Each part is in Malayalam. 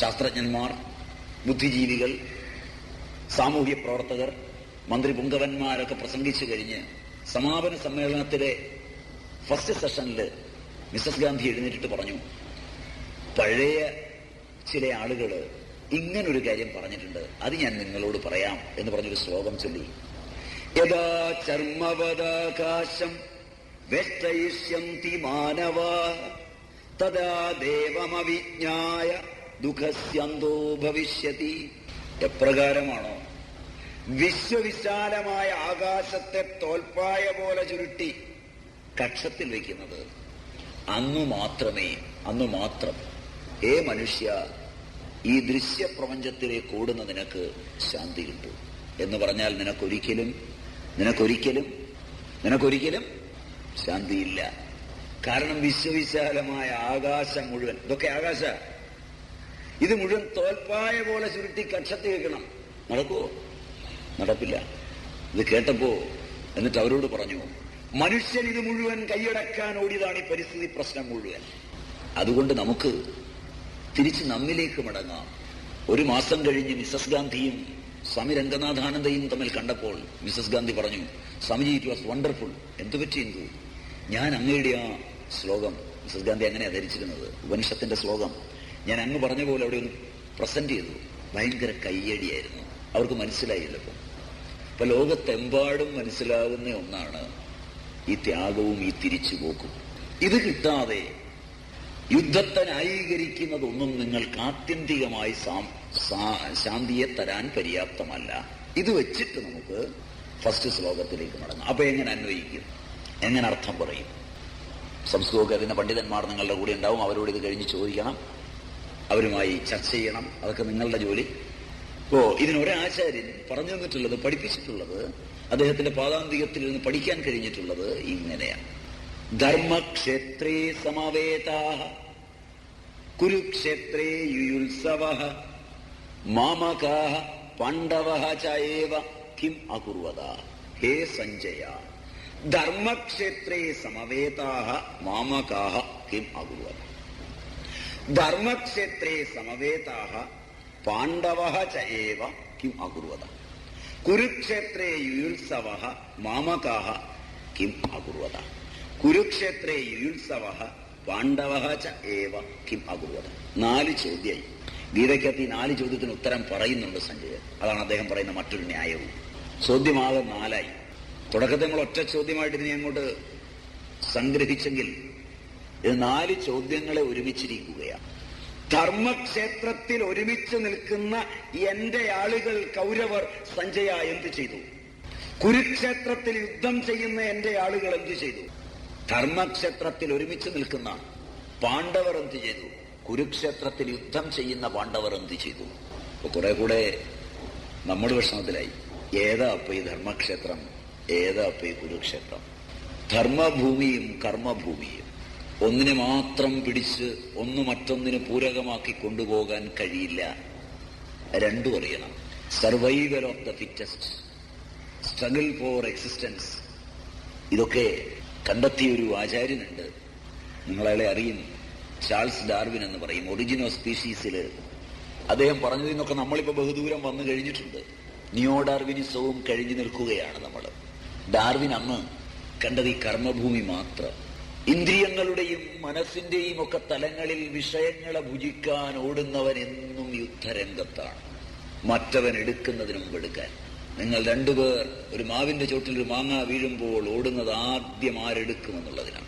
ശാസ്ത്രജ്ഞന്മാർ ബുദ്ധിജീവികൾ സാമൂഹ്യ പ്രവർത്തകർ മന്ത്രി പുങ്കവന്മാരൊക്കെ പ്രസംഗിച്ചു കഴിഞ്ഞ് സമാപന സമ്മേളനത്തിലെ ഫസ്റ്റ് സെഷനിൽ മിസസ് ഗാന്ധി എഴുന്നേറ്റിട്ട് പറഞ്ഞു പഴയ ചില ആളുകൾ ഇങ്ങനൊരു കാര്യം പറഞ്ഞിട്ടുണ്ട് അത് ഞാൻ നിങ്ങളോട് പറയാം എന്ന് പറഞ്ഞൊരു ശ്ലോകം ചൊല്ലി. യഥാ ചർമ്മവദാകാശം വെഷ്ടയിഷ്യന്തി മാനവ തദാ ദേവമവിജ്ഞായ ദുഃഖസ്യന്തോ ഭവിഷ്യതി എപ്രകാരമാണോ? വിശ്വവിശാലമായ ആകാശത്തെ തോൽപ്പായ പോലെ ചുരുട്ടി കക്ഷത്തിൽ വയ്ക്കുന്നത്. അന്നു മാത്രമേ അന്നു മാത്രം. ഏ മനുഷ്യ ഈ ദൃശ്യപ്രപഞ്ചത്തിലേക്ക് ഓടുന്ന നിനക്ക് ശാന്തി കിട്ടൂ. എന്ന് പറഞ്ഞാൽ നിനക്കൊരിക്കലും നിനക്കൊരിക്കലും നിനക്കൊരിക്കലും ശാന്തിയില്ല. കാരണം വിശ്വവിശാലമായ ആകാശം മുഴുവൻ ഇതൊക്കെ ആകാശ ഇത് മുഴുവൻ തോൽപ്പായ പോലെ ചുരുട്ടി കക്ഷത്തി വെക്കണം നടക്കുവോ? നടപ്പില്ല. ഇത് കേട്ടപ്പോ എന്നിട്ട് അവരോട് പറഞ്ഞു മനുഷ്യൻ ഇത് മുഴുവൻ കൈയടക്കാൻ ഓടിയതാണ് ഈ പരിസ്ഥിതി പ്രശ്നം മുഴുവൻ. അതുകൊണ്ട് നമുക്ക് തിരിച്ച് നമ്മിലേക്ക് മടങ്ങാം. ഒരു മാസം കഴിഞ്ഞ് മിസസ് ഗാന്ധിയും സ്വാമി രംഗനാഥാനന്ദയും തമ്മിൽ കണ്ടപ്പോൾ മിസസ് ഗാന്ധി പറഞ്ഞു സ്വാമിജി ഇറ്റ് വാസ് വണ്ടർഫുൾ എന്തു പറ്റി എന്തു ഞാൻ അങ്ങയുടെ ആ ശ്ലോകം മിസസ് ഗാന്ധി അങ്ങനെയാണ് ധരിച്ചിരുന്നത്? ഉപനിഷത്തിന്റെ ശ്ലോകം. ഞാൻ അങ്ങ് പറഞ്ഞ പോലെ അവിടെ ഒന്ന് പ്രസന്റ് ചെയ്തു. ഭയങ്കര കയ്യടിയായിരുന്നു. അവർക്ക് മനസ്സിലായില്ലപ്പം ഇപ്പൊ. ലോകത്തെമ്പാടും മനസ്സിലാകുന്ന ഒന്നാണ് ഈ ത്യാഗവും ഈ തിരിച്ചുപോക്കും. ഇത് കിട്ടാതെ യുദ്ധത്തെ ന്യായീകരിക്കുന്നതൊന്നും നിങ്ങൾക്ക് ആത്യന്തികമായി ശാന്തിയെ തരാൻ പര്യാപ്തമല്ല. ഇത് വെച്ചിട്ട് നമുക്ക് ഫസ്റ്റ് ശ്ലോകത്തിലേക്ക് മടങ്ങാം. അപ്പൊ എങ്ങനെ അന്വയിക്കും? എങ്ങനെ അർത്ഥം പറയും? സംസ്കൃതമൊക്കെ പണ്ഡിതന്മാർ നിങ്ങളുടെ കൂടെ ഉണ്ടാവും. അവരോട് ഇത് കഴിഞ്ഞ് ചോദിക്കണം. അവരുമായി ചർച്ച ചെയ്യണം. അതൊക്കെ നിങ്ങളുടെ ജോലി. ഓ ഇതിനൊരാചാര്യൻ പറഞ്ഞു തന്നിട്ടുള്ളത് പഠിപ്പിച്ചിട്ടുള്ളത് അദ്ദേഹത്തിന്റെ പാദാന്തികത്തിൽ നിന്ന് പഠിക്കാൻ കഴിഞ്ഞിട്ടുള്ളത് ഇങ്ങനെയാണ്. ധർമ്മക്ഷേത്രേ സമവേതാ കുരുക്ഷേത്രേ യുയുത്സവ മാമകാ പാണ്ഡവ ചേവ കിം അകുർവത ഹേ സഞ്ജയ ധർമ്മക്ഷേത്രേ സമവേതാ മാമകാ കിം അകുർവത ധർമ്മക്ഷേത്രേ സമവേതാഹ പാണ്ഡവ ചേവ കിം അകുർവത കുരുക്ഷേത്രേ യുത്സവ മാമകാഹ കിം അകുർവത കുരുക്ഷേത്രേ യുത്സവ പാണ്ഡവ ചേവ കിം അകുർവത നാല് ചോദ്യമായി ഗീതയ്ക്കകത്ത് ഈ നാല് ചോദ്യത്തിന് ഉത്തരം പറയുന്നുണ്ട് സഞ്ജയ്. അതാണ് അദ്ദേഹം പറയുന്ന മറ്റൊരു ന്യായവും. ചോദ്യമാകെ നാലായി. തുടക്കത്തെ നമ്മൾ ഒറ്റ ചോദ്യമായിട്ട് ഇതിനെ അങ്ങോട്ട് സംഗ്രഹിച്ചെങ്കിൽ നാല് ചോദ്യങ്ങളെ ഒരുമിച്ചിരിക്കുകയാണ്. ധർമ്മക്ഷേത്രത്തിൽ ഒരുമിച്ച് നിൽക്കുന്ന എന്റെ ആളുകൾ കൗരവർ സഞ്ജയ എന്ത് ചെയ്തു? കുരുക്ഷേത്രത്തിൽ യുദ്ധം ചെയ്യുന്ന എന്റെ ആളുകൾ എന്ത് ചെയ്തു? ധർമ്മക്ഷേത്രത്തിൽ ഒരുമിച്ച് നിൽക്കുന്ന പാണ്ഡവർ എന്ത് ചെയ്തു? കുരുക്ഷേത്രത്തിൽ യുദ്ധം ചെയ്യുന്ന പാണ്ഡവർ എന്ത് ചെയ്തു? കുറെ കൂടെ നമ്മുടെ വിഷമത്തിലായി ഏതാ അപ്പൊ ഈ ധർമ്മക്ഷേത്രം? ഏതാ അപ്പൊ ഈ കുരുക്ഷേത്രം? ധർമ്മഭൂമിയും കർമ്മഭൂമിയും. ഒന്നിനെ മാത്രം പിടിച്ച് ഒന്ന് മറ്റൊന്നിന് പൂരകമാക്കി കൊണ്ടുപോകാൻ കഴിയില്ല. രണ്ടും അറിയണം. Survival of the fittest struggle for existence ഇതൊക്കെ കണ്ടെത്തിയൊരു ആചാര്യനുണ്ട്. നിങ്ങളയാളെ അറിയും. ചാൾസ് ഡാർവിൻ എന്ന് പറയും. ഒറിജിൻ ഓഫ് സ്പീഷീസിൽ അദ്ദേഹം പറഞ്ഞതിൽ നിന്നൊക്കെ നമ്മളിപ്പോ ബഹുദൂരം വന്നു കഴിഞ്ഞിട്ടുണ്ട്. നിയോ ഡാർവിനിസവും കഴിഞ്ഞു നിൽക്കുകയാണ് നമ്മൾ. ഡാർവിൻ അന്ന് കണ്ടത് ഈ കർമ്മഭൂമി മാത്രം. ഇന്ദ്രിയങ്ങളുടെയും മനസ്സിന്റെയും ഒക്കെ തലങ്ങളിൽ വിഷയങ്ങളെ ഭുജിക്കാൻ ഓടുന്നവൻ എന്നും യുദ്ധരംഗത്താണ്. മറ്റവൻ എടുക്കുന്നതിന് മുമ്പ് എടുക്കാൻ നിങ്ങൾ രണ്ടുപേർ ഒരു മാവിന്റെ ചോട്ടിൽ ഒരു മാങ്ങ വീഴുമ്പോൾ ഓടുന്നത് ആദ്യം ആരെടുക്കുമെന്നുള്ളതിനാണ്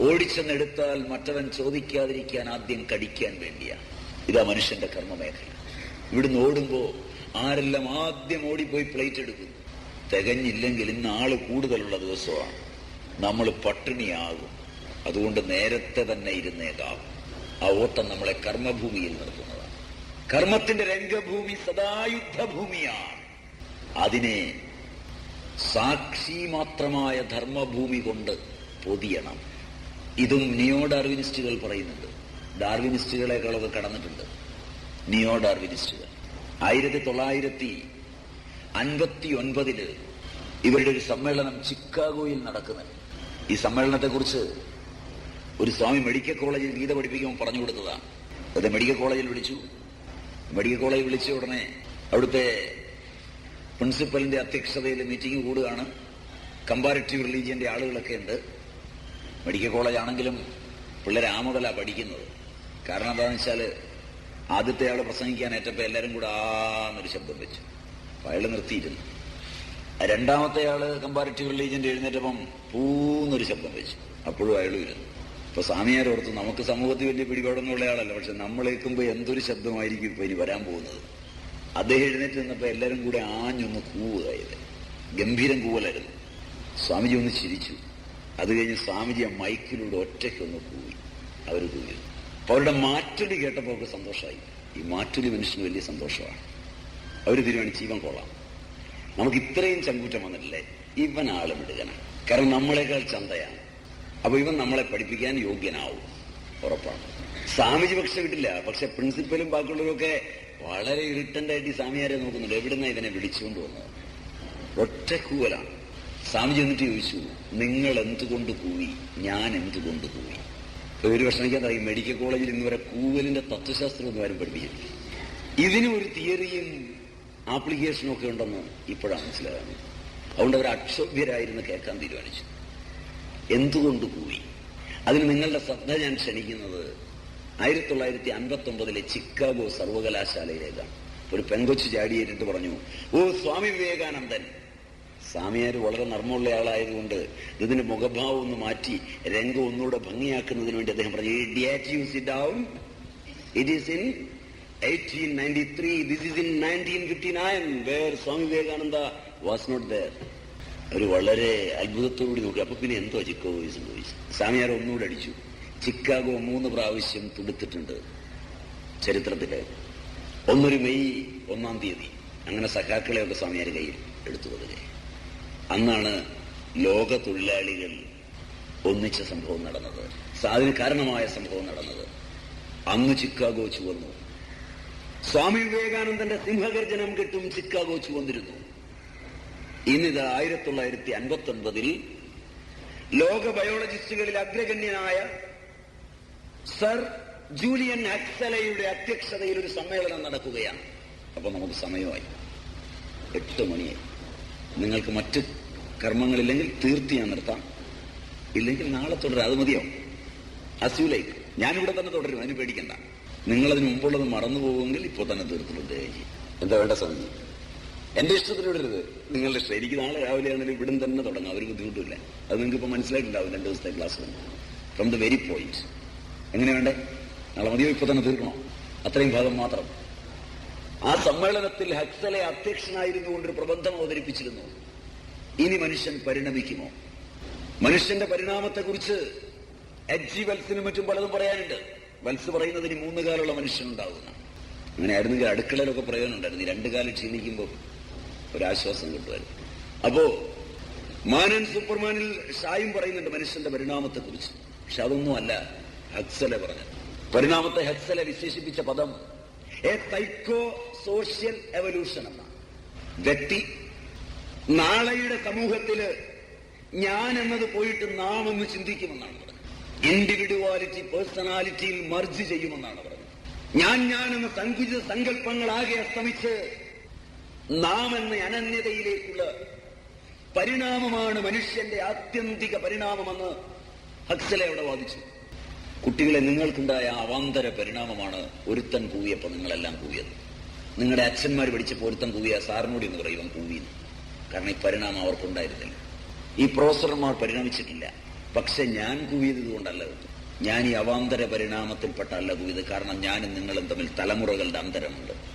ഓടിച്ചെന്നെടുത്താൽ മറ്റവൻ ചോദിക്കാതിരിക്കാൻ ആദ്യം കടിക്കാൻ വേണ്ടിയാണ്. ഇതാ മനുഷ്യന്റെ കർമ്മമേഖല. ഇവിടുന്ന് ഓടുമ്പോ ആരെല്ലാം ആദ്യം ഓടിപ്പോയി പ്ലേറ്റ് എടുക്കുന്നു. തികഞ്ഞില്ലെങ്കിൽ ഇന്ന് ആൾ കൂടുതലുള്ള ദിവസമാണ്. നമ്മൾ പട്ടിണിയാകും. അതുകൊണ്ട് നേരത്തെ തന്നെ ഇരുന്നേക്കാം. ആ ഓട്ടം നമ്മളെ കർമ്മഭൂമിയിൽ നിർത്തുന്നതാണ്. കർമ്മത്തിന്റെ രംഗഭൂമി സദാ യുദ്ധഭൂമിയാണ് അതിനെ സാക്ഷി മാത്രമായ ധർമ്മഭൂമി കൊണ്ട് പൊതിയണം. ഇതും നിയോ ഡാർവിനിസ്റ്റുകൾ പറയുന്നുണ്ട്. ഡാർവിനിസ്റ്റുകളെക്കാളൊക്കെ കടന്നിട്ടുണ്ട്. നിയോ ഡാർവിനിസ്റ്റുകൾ ആയിരത്തി തൊള്ളായിരത്തി അൻപത്തി ഒൻപതിൽ ഇവരുടെ ഒരു സമ്മേളനം ചിക്കാഗോയിൽ നടക്കുന്നുണ്ട്. ഈ സമ്മേളനത്തെക്കുറിച്ച് ഒരു സ്വാമി മെഡിക്കൽ കോളേജിൽ ഗീത പഠിപ്പിക്കുമ്പോൾ പറഞ്ഞു കൊടുത്തതാണ് അത് മെഡിക്കൽ കോളേജിൽ വിളിച്ചു. മെഡിക്കൽ കോളേജിൽ വിളിച്ച ഉടനെ അവിടുത്തെ പ്രിൻസിപ്പലിന്റെ അധ്യക്ഷതയിൽ മീറ്റിംഗ് കൂടുകയാണ്. കമ്പാരിറ്റീവ് റിലീജിയന്റെ ആളുകളൊക്കെ ഉണ്ട്. മെഡിക്കൽ കോളേജ് ആണെങ്കിലും പിള്ളേർ ആ മുതലാണ് പഠിക്കുന്നത്. കാരണം എന്താണെന്ന് വെച്ചാൽ ആദ്യത്തെ ആൾ പ്രസംഗിക്കാൻ ഏറ്റപ്പോൾ എല്ലാവരും കൂടെ ആന്നൊരു ശബ്ദം വെച്ചു. അയാൾ നിർത്തിയിരുന്നു. രണ്ടാമത്തെ ആൾ കമ്പാരിറ്റീവ് റിലീജിയന്റെ എഴുന്നേറ്റപ്പം പൂന്നൊരു ശബ്ദം വെച്ചു. അപ്പോഴും അയാളും ഇരുന്നു. ഇപ്പൊ സ്വാമിയാരോർത്ത് നമുക്ക് സമൂഹത്തിൽ വലിയ പിടിപാടൊന്നുള്ള ആളല്ല പക്ഷെ നമ്മൾ കേൾക്കുമ്പോൾ എന്തൊരു ശബ്ദമായിരിക്കും ഇപ്പൊ ഇനി വരാൻ പോകുന്നത്? അദ്ദേഹം എഴുന്നേറ്റ് നിന്നപ്പോ എല്ലാവരും കൂടെ ആഞ്ഞൊന്ന് കൂവുകയത് ഗംഭീരം കൂവലായിരുന്നു. സ്വാമിജി ഒന്ന് ചിരിച്ചു. അത് കഴിഞ്ഞ് സ്വാമിജി ആ മൈക്കിലൂടെ ഒറ്റയ്ക്കൊന്ന് കൂവി. അവർ കൂവി. അവരുടെ മാറ്റൊലി കേട്ടപ്പോൾ അവർക്ക് സന്തോഷമായി. ഈ മാറ്റൊലി മനുഷ്യന് വലിയ സന്തോഷമാണ്. അവർ തീരുമാനിച്ച് ജീവൻ കൊള്ളാം. നമുക്ക് ഇത്രയും ചങ്കൂറ്റം വന്നിട്ടില്ലേ? ഇവൻ ആൾ വിടുകനാണ് കാരണം നമ്മളെക്കാൾ ചന്തയാണ്. അപ്പൊ ഇവൻ നമ്മളെ പഠിപ്പിക്കാൻ യോഗ്യനാവും. ഉറപ്പാണ്. സ്വാമിജി പക്ഷെ കിട്ടില്ല പക്ഷെ പ്രിൻസിപ്പലും ബാക്കിയുള്ളവരൊക്കെ വളരെ ഇറിട്ടന്റ് ആയിട്ട് ഈ സ്വാമിയാരെ നോക്കുന്നുണ്ട്. എവിടുന്ന ഇവനെ വിളിച്ചുകൊണ്ട് വന്നത്? ഒറ്റ കൂവലാണ്. സ്വാമിജി എന്നിട്ട് ചോദിച്ചു നിങ്ങൾ എന്തുകൊണ്ട് കൂവി ഞാൻ എന്തുകൊണ്ട് കൂവി ഒരു വർഷം എനിക്ക് ഈ മെഡിക്കൽ കോളേജിൽ ഇന്ന് വരെ കൂവലിന്റെ തത്വശാസ്ത്രം ഒന്നും ആരും പഠിപ്പിച്ചിട്ടില്ല. ഇതിനും ഒരു തിയറിയും ആപ്ലിക്കേഷനും ഒക്കെ ഉണ്ടെന്ന് ഇപ്പോഴാണ് മനസ്സിലാകുന്നത്. അതുകൊണ്ട് അവർ അക്ഷോഭ്യരായിരുന്നു കേൾക്കാൻ തീരുമാനിച്ചു. എന്തുകൊണ്ട് കൂവി അതിന് നിങ്ങളുടെ ശ്രദ്ധ ഞാൻ ക്ഷണിക്കുന്നത് ആയിരത്തി തൊള്ളായിരത്തി അൻപത്തി ഒമ്പതിലെ ചിക്കാഗോ സർവകലാശാലയിലേക്കാണ് ഒരു പെങ്കൊച്ചു ചാടിയേറ്റിട്ട് പറഞ്ഞു ഓ സ്വാമി വിവേകാനന്ദൻ സ്വാമിയാർ വളരെ നർമ്മമുള്ള ആളായതുകൊണ്ട് ഇതിന്റെ മുഖഭാവം ഒന്ന് മാറ്റി രംഗം ഒന്നുകൂടെ ഭംഗിയാക്കുന്നതിന് വേണ്ടി അദ്ദേഹം പറഞ്ഞു it is in down. It is in 1893. This is in 1959 where Swami Vivekananda was not there. ഒരു വളരെ അത്ഭുതത്തോടുകൂടി നോക്കി. അപ്പൊ പിന്നെ എന്തോ ചിക്കാഗോ സംഭവിച്ചു സ്വാമിയാർ ഒന്നുകൂടെ അടിച്ചു. ചിക്കാഗോ മൂന്ന് പ്രാവശ്യം തുടുത്തിട്ടുണ്ട് ചരിത്രത്തിൽ. ഒന്നൊരു മെയ് ഒന്നാം തീയതി. അങ്ങനെ സഖാക്കളെയൊക്കെ സ്വാമിയാർ കയ്യിൽ എടുത്തു കൊടുക്കുക അന്നാണ് ലോക തൊഴിലാളികൾ ഒന്നിച്ച സംഭവം നടന്നത്. അതിന് കാരണമായ സംഭവം നടന്നത്. അന്ന് ചിക്കാഗോ ചുവന്നു. സ്വാമി വിവേകാനന്ദന്റെ സിംഹഗർജനം കെട്ടും ചിക്കാഗോ ചുവന്നിരുന്നു. ഇന്നിത് ആയിരത്തി തൊള്ളായിരത്തി അൻപത്തി ഒൻപതിൽ ലോക ബയോളജിസ്റ്റുകളിൽ അഗ്രഗണ്യനായ സർ ജൂലിയൻ അക്സലയുടെ അധ്യക്ഷതയിൽ ഒരു സമ്മേളനം നടക്കുകയാണ്. അപ്പൊ നമുക്ക് സമയമായി. എട്ട് മണിയായി. നിങ്ങൾക്ക് മറ്റ് കർമ്മങ്ങളില്ലെങ്കിൽ തീർത്തി ഞാൻ നിർത്താം. ഇല്ലെങ്കിൽ നാളെ തുടരാം. അത് മതിയോ? അസ്യൂലൈക്ക് ഞാനിവിടെ തന്നെ തുടരും. അതിന് പേടിക്കണ്ട. നിങ്ങളതിന് മുമ്പുള്ളത് മറന്നു പോകുമെങ്കിൽ ഇപ്പോൾ തന്നെ തീർത്തിട്ടുണ്ട്. എന്താ വേണ്ട സ്വാമി എന്റെ ഇഷ്ടത്തിന് വിടരുത് നിങ്ങളുടെ ഇഷ്ടം എനിക്ക് നാളെ രാവിലെ ആണെങ്കിലും ഇവിടുന്ന് തന്നെ തുടങ്ങാം. ഒരു ബുദ്ധിമുട്ടില്ല അത് നിങ്ങൾക്ക് ഇപ്പൊ മനസ്സിലായിട്ടുണ്ടാവും രണ്ട് ദിവസത്തെ class from the very point എങ്ങനെ വേണ്ടേ? നാളെ മതിയോ? ഇപ്പൊ തന്നെ തീർക്കണോ? അത്രയും ഭാഗം മാത്രം. ആ സമ്മേളനത്തിൽ ഹക്സലെ അധ്യക്ഷനായിരുന്നു കൊണ്ടൊരു പ്രബന്ധം അവതരിപ്പിച്ചിരുന്നു. ഇനി മനുഷ്യൻ പരിണമിക്കുമോ? മനുഷ്യന്റെ പരിണാമത്തെക്കുറിച്ച് എച്ച് ജി വത്സിനും മറ്റും പലതും പറയാനുണ്ട്. വത്സ് പറയുന്നതിന് മൂന്ന് കാലുള്ള മനുഷ്യനുണ്ടാവുന്ന. അങ്ങനെ ആയിരുന്നെങ്കിൽ അടുക്കളയിലൊക്കെ പ്രയോജനം ഉണ്ടായിരുന്നു രണ്ടു കാലം ക്ഷീണിക്കുമ്പോൾ ഒരാശ്വാസം കിട്ടുമായിരുന്നു അപ്പോ മാനൻ സൂപ്പർമാനിൽ ഷായും പറയുന്നുണ്ട് മനുഷ്യന്റെ പരിണാമത്തെ കുറിച്ച് പക്ഷെ അതൊന്നും അല്ല. ഹക്സലെ പറഞ്ഞത്. പരിണാമത്തെ ഹക്സലെ വിശേഷിപ്പിച്ച പദം എ തൈക്കോ സോഷ്യൽ എവല്യൂഷൻ എന്ന വ്യക്തി നാളെയുടെ സമൂഹത്തിൽ ഞാൻ എന്നത് പോയിട്ട് നാം എന്ന് ചിന്തിക്കുമെന്നാണ് പറഞ്ഞത്. ഇൻഡിവിഡ്വാലിറ്റി പേഴ്സണാലിറ്റിയിൽ മർജ് ചെയ്യുമെന്നാണ് പറഞ്ഞത്. ഞാൻ ഞാൻ എന്ന സങ്കുചിത സങ്കല്പങ്ങളാകെ അസ്തമിച്ച് നാം എന്ന അനന്യതയിലേക്കുള്ള പരിണാമമാണ് മനുഷ്യന്റെ ആത്യന്തിക പരിണാമമെന്ന് ഹക്സലെ അവിടെ വാദിച്ചു. കുട്ടികളെ നിങ്ങൾക്കുണ്ടായ അവാന്തര പരിണാമമാണ് ഒരുത്തൻ കൂവിയപ്പോൾ നിങ്ങളെല്ലാം കൂവിയത്. നിങ്ങളുടെ അച്ഛന്മാർ പഠിച്ചപ്പോൾ ഒരുത്തൻ കൂവിയ സാറിനോട് എന്ന് പറയും കൂവിന്ന് കാരണം ഈ പരിണാമം അവർക്കുണ്ടായിരുന്നില്ല. ഈ പ്രൊഫസർമാർ പരിണമിച്ചിട്ടില്ല. പക്ഷെ ഞാൻ കൂവിയത്. ഇതുകൊണ്ടല്ല ഞാൻ ഈ അവാന്തര പരിണാമത്തിൽപ്പെട്ടല്ല കൂവിയത്. കാരണം ഞാനും നിങ്ങളും തമ്മിൽ തലമുറകളുടെ അന്തരമുണ്ട്.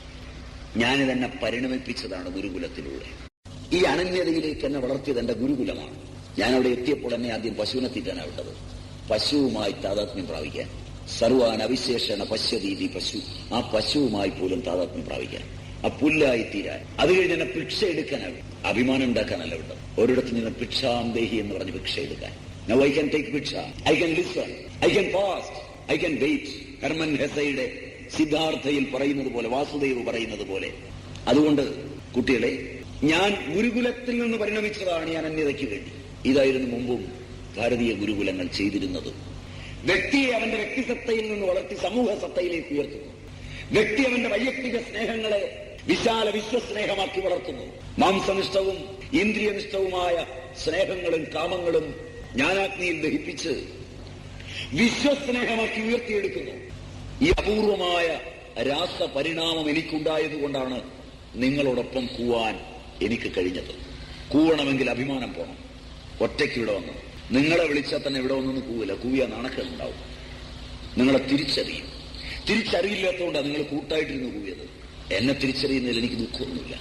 ഞാനിതെന്നെ പരിണമിപ്പിച്ചതാണ് ഗുരുകുലത്തിലൂടെ. ഈ അനന്യതയിലേക്ക് എന്നെ വളർത്തിയത് എന്റെ ഗുരുകുലമാണ്. ഞാൻ അവിടെ എത്തിയപ്പോൾ എന്നെ ആദ്യം പശുവിനെ തീറ്റാനാണ് വിട്ടത്. പശുവുമായി താതാത്മ്യം പ്രാപിക്കാൻ. സർവാൻ അവിശേഷണ പശ്യതീതി പശു. ആ പശുവുമായി പോലും താതാത്മ്യം പ്രാപിക്കാൻ. ആ പുല്ലായി തീരാൻ. അത് കഴിഞ്ഞ് എന്നെ ഭിക്ഷ എടുക്കാനാണ് അഭിമാനം ഉണ്ടാക്കാനല്ല വിട്ടത്. ഒരിടത്ത് നിന്ന് ഭിക്ഷാന്തേഹി എന്ന് പറഞ്ഞ് ഭിക്ഷ എടുക്കാൻ. Now ഐ can ടേക്ക് ഭിക്ഷ. I can listen I can fast I can wait Hermann ഹെസയുടെ സിദ്ധാർത്ഥയിൽ പറയുന്നത് പോലെ വാസുദേവ് പറയുന്നത് പോലെ. അതുകൊണ്ട് കുട്ടികളെ ഞാൻ ഗുരുകുലത്തിൽ നിന്ന് പരിണമിച്ചതാണ് ഞാൻ അന്യതയ്ക്ക് വേണ്ടി. ഇതായിരുന്നു മുമ്പും ഭാരതീയ ഗുരുകുലങ്ങൾ ചെയ്തിരുന്നത്. വ്യക്തിയെ അവന്റെ വ്യക്തിസത്തയിൽ നിന്ന് വളർത്തി സമൂഹ സത്തയിലേക്ക് ഉയർത്തുന്നു. വ്യക്തി അവന്റെ വൈയക്തിക സ്നേഹങ്ങളെ വിശാല വിശ്വസ്നേഹമാക്കി വളർത്തുന്നു. മാംസനിഷ്ഠവും ഇന്ദ്രിയനിഷ്ഠവുമായ സ്നേഹങ്ങളും കാമങ്ങളും ജ്ഞാനാഗ്നിയിൽ ദഹിപ്പിച്ച് വിശ്വസ്നേഹമാക്കി ഉയർത്തിയെടുക്കുന്നു. ഈ അപൂർവമായ രാസപരിണാമം എനിക്കുണ്ടായതുകൊണ്ടാണ് നിങ്ങളോടൊപ്പം കൂവാൻ എനിക്ക് കഴിഞ്ഞത്. കൂവണമെങ്കിൽ അഭിമാനം പോകണം ഒറ്റയ്ക്ക് ഇവിടെ വന്നു. നിങ്ങളെ വിളിച്ചാൽ തന്നെ ഇവിടെ വന്നൊന്നും കൂവില്ല. കൂവിയ നാണക്കേടുണ്ടാവും. നിങ്ങളെ തിരിച്ചറിയും. തിരിച്ചറിയില്ലാത്തതുകൊണ്ടാണ് നിങ്ങൾ കൂട്ടായിട്ടിരുന്ന് കൂവിയത്. എന്നെ തിരിച്ചറിയുന്നതിൽ എനിക്ക് ദുഃഖമൊന്നുമില്ല.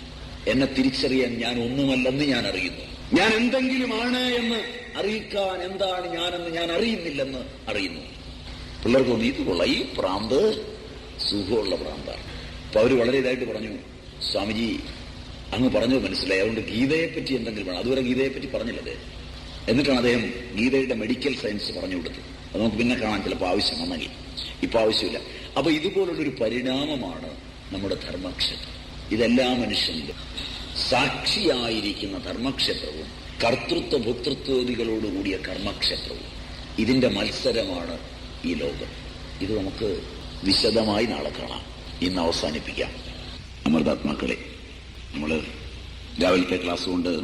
എന്നെ തിരിച്ചറിയാൻ ഞാൻ ഒന്നുമല്ലെന്ന് ഞാൻ അറിയുന്നു. ഞാൻ എന്തെങ്കിലുമാണ് എന്ന് അറിയിക്കാൻ എന്താണ് ഞാനെന്ന് ഞാൻ അറിയുന്നില്ലെന്ന് അറിയുന്നു. പിള്ളേർക്ക് തോന്നി ഇത് കൊള്ളാം. ഈ പ്രാന്ത് സുഖമുള്ള പ്രാന്താണ്. അപ്പൊ അവർ വളരെ ഇതായിട്ട് പറഞ്ഞു സ്വാമിജി അങ്ങ് പറഞ്ഞു മനസ്സിലായി. അതുകൊണ്ട് ഗീതയെ പറ്റി എന്തെങ്കിലും വേണം അതുവരെ ഗീതയെ പറ്റി പറഞ്ഞില്ല അദ്ദേഹം. എന്നിട്ടാണ് അദ്ദേഹം ഗീതയുടെ മെഡിക്കൽ സയൻസ് പറഞ്ഞു കൊടുത്തത്. അത് നമുക്ക് പിന്നെ കാണാൻ ചിലപ്പോൾ ആവശ്യം വന്നെങ്കിൽ. ഇപ്പൊ ആവശ്യമില്ല. അപ്പൊ ഇതുപോലുള്ളൊരു പരിണാമമാണ് നമ്മുടെ ധർമ്മക്ഷേത്രം. ഇതെല്ലാ മനുഷ്യനിലും സാക്ഷിയായിരിക്കുന്ന ധർമ്മക്ഷേത്രവും കർത്തൃത്വ ഭക്തൃത്വതികളോടുകൂടിയ കർമ്മക്ഷേത്രവും ഇതിന്റെ മത്സരമാണ് ഈ ലോകം. ഇത് നമുക്ക് വിശദമായി നാളെ കാണാം. ഇന്ന് അവസാനിപ്പിക്കാം. അമൃതാത്മാക്കളെ നമ്മൾ രാവിലത്തെ ക്ലാസ് കൊണ്ട്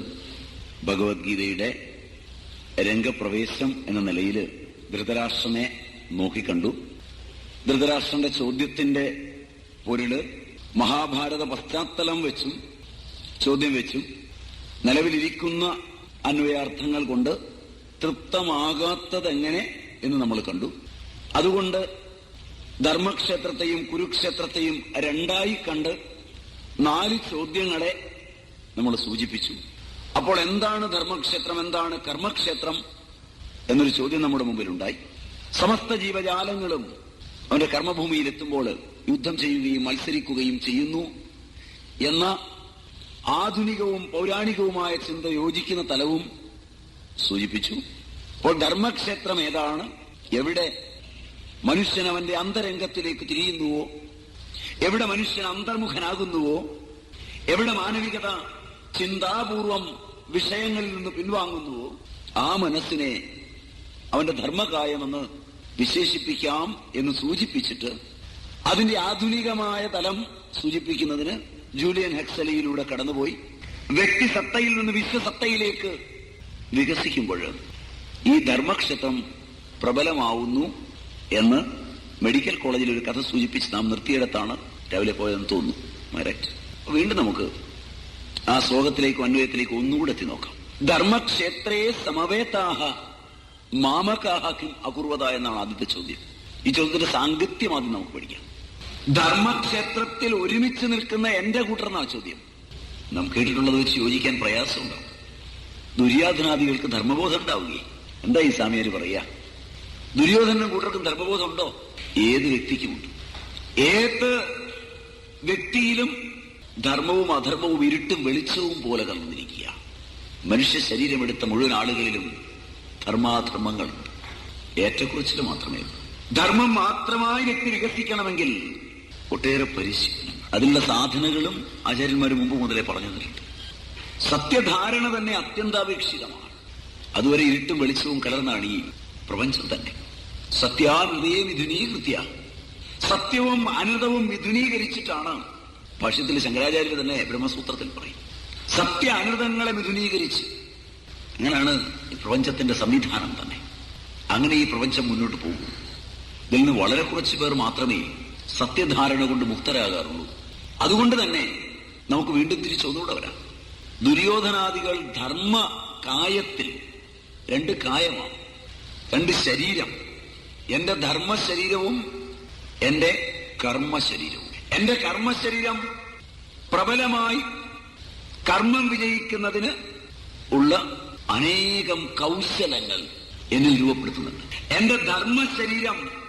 ഭഗവത്ഗീതയുടെ രംഗപ്രവേശം എന്ന നിലയിൽ ധൃതരാഷ്ട്രനെ നോക്കിക്കണ്ടു. ധൃതരാഷ്ട്രന്റെ ചോദ്യത്തിന്റെ പൊരുൾ മഹാഭാരത പശ്ചാത്തലം വെച്ചും ചോദ്യം വെച്ചും നിലവിലിരിക്കുന്ന അന്വയാർത്ഥങ്ങൾ കൊണ്ട് തൃപ്തമാകാത്തതെങ്ങനെ എന്ന് നമ്മൾ കണ്ടു. അതുകൊണ്ട് ധർമ്മക്ഷേത്രത്തെയും കുരുക്ഷേത്രത്തെയും രണ്ടായി കണ്ട് നാല് ചോദ്യങ്ങളെ നമ്മൾ സൂചിപ്പിച്ചു. അപ്പോൾ എന്താണ് ധർമ്മക്ഷേത്രം എന്താണ് കർമ്മക്ഷേത്രം എന്നൊരു ചോദ്യം നമ്മുടെ മുമ്പിലുണ്ടായി. സമസ്ത ജീവജാലങ്ങളും അവന്റെ കർമ്മഭൂമിയിലെത്തുമ്പോൾ യുദ്ധം ചെയ്യുകയും മത്സരിക്കുകയും ചെയ്യുന്നു എന്ന ആധുനികവും പൗരാണികവുമായ ചിന്ത യോജിക്കുന്ന തലവും സൂചിപ്പിച്ചു. അപ്പോൾ ധർമ്മക്ഷേത്രം ഏതാണ്? എവിടെ മനുഷ്യൻ അവന്റെ അന്തരംഗത്തിലേക്ക് തിരിയുന്നുവോ? എവിടെ മനുഷ്യൻ അന്തർമുഖനാകുന്നുവോ? എവിടെ മാനവികത ചിന്താപൂർവം വിഷയങ്ങളിൽ നിന്ന് പിൻവാങ്ങുന്നുവോ? ആ മനസ്സിനെ അവന്റെ ധർമ്മകായമെന്ന് വിശേഷിപ്പിക്കാം എന്ന് സൂചിപ്പിച്ചിട്ട് അതിന്റെ ആധുനികമായ തലം സൂചിപ്പിക്കുന്നതിന് ജൂലിയൻ ഹെക്സലിയിലൂടെ കടന്നുപോയി. വ്യക്തിസത്തയിൽ നിന്ന് വിശ്വസത്തയിലേക്ക് വികസിക്കുമ്പോൾ ഈ ധർമ്മക്ഷേത്രം പ്രബലമാവുന്നു. എന്ന് മെഡിക്കൽ കോളേജിൽ ഒരു കഥ സൂചിപ്പിച്ച് നാം നിർത്തിയിടത്താണ് രാവിലെ പോയതെന്ന് തോന്നുന്നു. റൈറ്റ് വീണ്ടും നമുക്ക് ആ ശ്ലോകത്തിലേക്കും അന്വയത്തിലേക്കും ഒന്നുകൂടെ എത്തി നോക്കാം. ധർമ്മക്ഷേത്രേ സമവേതാഹ മാമകാഹ അകുർവത എന്നാണ് ആദ്യത്തെ ചോദ്യം. ഈ ചോദ്യത്തിന്റെ സാങ്കത്യം ആദ്യം നമുക്ക് പഠിക്കാം. ധർമ്മക്ഷേത്രത്തിൽ ഒരുമിച്ച് നിൽക്കുന്ന എന്റെ കൂട്ടർ എന്നാണ് ചോദ്യം. നാം കേട്ടിട്ടുള്ളത് വെച്ച് യോജിക്കാൻ പ്രയാസമുണ്ടാവും. ദുര്യാധനാദികൾക്ക് ധർമ്മബോധം ഉണ്ടാവുകയും. എന്താ ഈ സ്വാമിയാര് പറയാ ദുര്യോധനും കൂട്ടർക്കും ധർമ്മബോധം ഉണ്ടോ ഏത് വ്യക്തിക്കുമുണ്ട്? ഏത് വ്യക്തിയിലും ധർമ്മവും അധർമ്മവും ഇരുട്ടും വെളിച്ചവും പോലെ കലർന്നിരിക്കുക. മനുഷ്യ ശരീരമെടുത്ത മുഴുവൻ ആളുകളിലും ധർമാധർമ്മങ്ങളുണ്ട്. ഏറ്റക്കുറിച്ചിൽ മാത്രമേ ധർമ്മം മാത്രമായി വ്യക്തി വികസിക്കണമെങ്കിൽ ഒട്ടേറെ പരിശീലനം അതിനുള്ള സാധനങ്ങളും ആചാര്യന്മാർ മുമ്പ് മുതലേ പറഞ്ഞു തന്നിട്ടുണ്ട്. സത്യധാരണ തന്നെ അത്യന്താപേക്ഷിതമാണ്. അതുവരെ ഇരുട്ടും വെളിച്ചവും കലർന്നാണ് ഈ പ്രപഞ്ചം തന്നെ. സത്യാനുദയെ മിഥുനീകൃത്യ സത്യവും അനൃതവും മിഥുനീകരിച്ചിട്ടാണ് ഭാഷ്യത്തിൽ ശങ്കരാചാര്യർ തന്നെ ബ്രഹ്മസൂത്രത്തിൽ പറയും. സത്യ അനൃതങ്ങളെ മിഥുനീകരിച്ച് അങ്ങനെയാണ് പ്രപഞ്ചത്തിന്റെ സംവിധാനം തന്നെ. അങ്ങനെ ഈ പ്രപഞ്ചം മുന്നോട്ട് പോകും. ഇതിൽ നിന്ന് വളരെ കുറച്ച് പേർ മാത്രമേ സത്യധാരണ കൊണ്ട് മുക്തരാകാറുള്ളൂ. അതുകൊണ്ട് തന്നെ നമുക്ക് വീണ്ടും തിരിച്ചൊന്നുകൂടെ വരാം. ദുര്യോധനാദികൾ ധർമ്മ കായത്തിൽ രണ്ട് കായമാണ് രണ്ട് ശരീരം. എന്റെ ധർമ്മശരീരവും എന്റെ കർമ്മശരീരവും. എന്റെ കർമ്മശരീരം പ്രബലമായി കർമ്മം വിജയിക്കുന്നതിന് ഉള്ള അനേകം കൗശലങ്ങൾ എന്നിൽ രൂപപ്പെടുത്തുന്നുണ്ട്. എന്റെ ധർമ്മശരീരം